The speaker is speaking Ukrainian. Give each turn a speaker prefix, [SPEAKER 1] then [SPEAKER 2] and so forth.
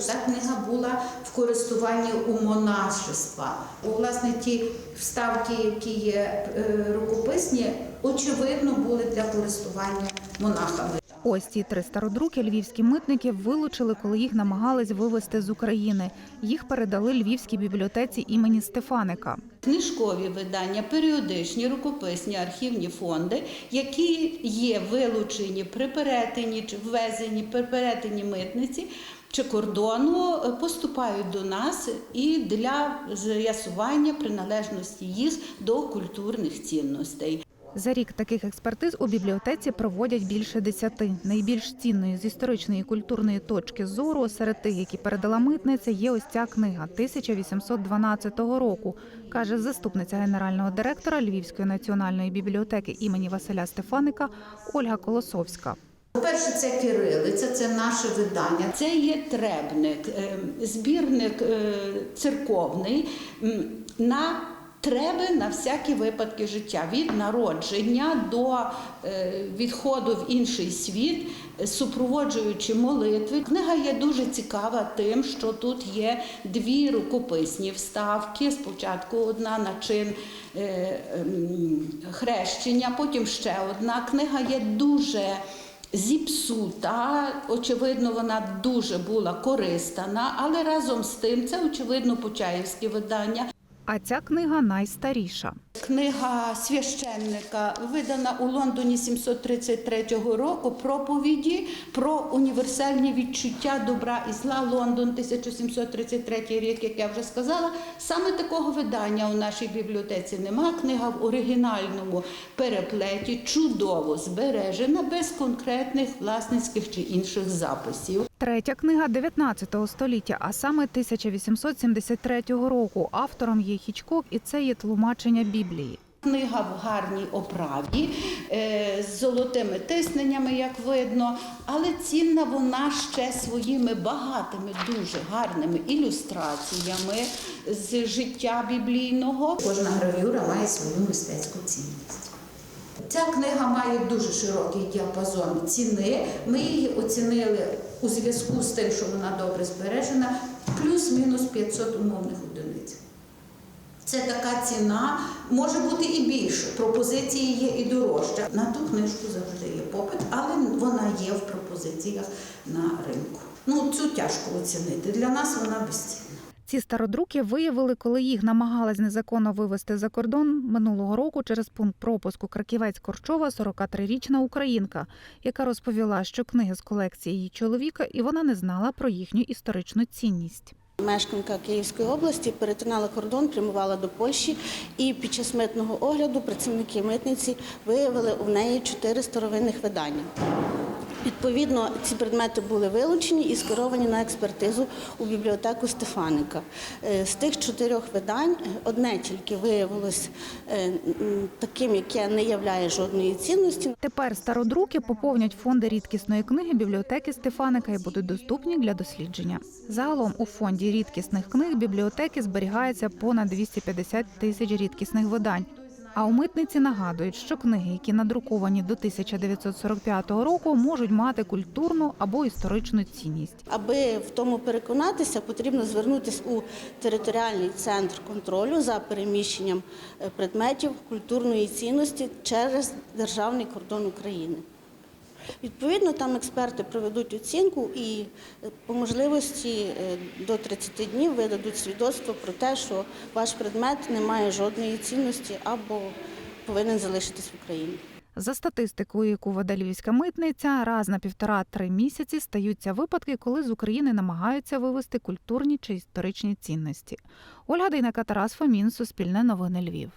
[SPEAKER 1] Ця книга була в користуванні у монашества. Власне, ті вставки, які є е, рукописні, очевидно, були для користування монахами.
[SPEAKER 2] Ось ці три стародруки львівські митники вилучили, коли їх намагались вивезти з України. Їх передали Львівській бібліотеці імені Стефаника.
[SPEAKER 3] Книжкові видання, періодичні, рукописні архівні фонди, які є вилучені при перетині чи ввезені при перетині митниці чи кордону, е, поступають до нас і для з'ясування приналежності їх до культурних цінностей.
[SPEAKER 2] За рік таких експертиз у бібліотеці проводять більше десяти. Найбільш цінною з історичної і культурної точки зору серед тих, які передала митниця, є ось ця книга 1812 року, каже заступниця генерального директора Львівської національної бібліотеки імені Василя Стефаника Ольга Колосовська.
[SPEAKER 1] По-перше, це кирилиця, це наше видання.
[SPEAKER 3] Це є требник, е, збірник е, церковний на треби на всякі випадки життя від народження до е, відходу в інший світ, супроводжуючи молитви. Книга є дуже цікава тим, що тут є дві рукописні вставки. Спочатку одна на чин е, ем, хрещення, потім ще одна. Книга є дуже зіпсута. Очевидно, вона дуже була користана, але разом з тим це очевидно почаївське видання.
[SPEAKER 2] А ця книга найстаріша.
[SPEAKER 3] Книга священника видана у Лондоні 733 року. Проповіді про універсальні відчуття добра і зла. Лондон 1733 рік, як я вже сказала. Саме такого видання у нашій бібліотеці нема. Книга в оригінальному переплеті чудово збережена, без конкретних власницьких чи інших записів.
[SPEAKER 2] Третя книга 19 століття, а саме 1873 року. Автором є Хічкок, і це є тлумачення Біблії.
[SPEAKER 3] Книга в гарній оправі е, з золотими тисненнями, як видно, але цінна вона ще своїми багатими, дуже гарними ілюстраціями з життя біблійного.
[SPEAKER 1] Кожна гравюра має свою мистецьку цінність. Ця книга має дуже широкий діапазон ціни. Ми її оцінили у зв'язку з тим, що вона добре збережена, плюс-мінус 500 умовних одиниць. Це така ціна, може бути і більше. Пропозиції є і дорожча. На ту книжку завжди є попит, але вона є в пропозиціях на ринку. Ну, цю тяжко оцінити. Для нас вона безцінна.
[SPEAKER 2] Ці стародруки виявили, коли їх намагались незаконно вивезти за кордон минулого року через пункт пропуску Краківець Корчова 43-річна українка, яка розповіла, що книги з колекції її чоловіка, і вона не знала про їхню історичну цінність.
[SPEAKER 4] Мешканка Київської області перетинала кордон, прямувала до Польщі, і під час митного огляду працівники митниці виявили у неї чотири старовинних видання. Відповідно, ці предмети були вилучені і скеровані на експертизу у бібліотеку Стефаника. Е, З тих чотирьох видань одне тільки виявилось е, таким, яке не являє жодної цінності.
[SPEAKER 2] Тепер стародруки поповнять фонди рідкісної книги бібліотеки Стефаника і будуть доступні для дослідження. Загалом у фонді рідкісних книг бібліотеки зберігається понад 250 тисяч рідкісних видань. А у митниці нагадують, що книги, які надруковані до 1945 року, можуть мати культурну або історичну цінність.
[SPEAKER 4] Аби в тому переконатися, потрібно звернутися у територіальний центр контролю за переміщенням е, предметів культурної цінності через державний кордон України. Відповідно, там експерти проведуть оцінку і е, по можливості е, до 30 днів видадуть свідоцтво про те, що ваш предмет не має жодної цінності або повинен залишитись в Україні.
[SPEAKER 2] За статистикою, яку веде львівська митниця, раз на півтора-три місяці стаються випадки, коли з України намагаються вивезти культурні чи історичні цінності. Ольга Дейнека, Тарас Фомін, Суспільне новини Львів.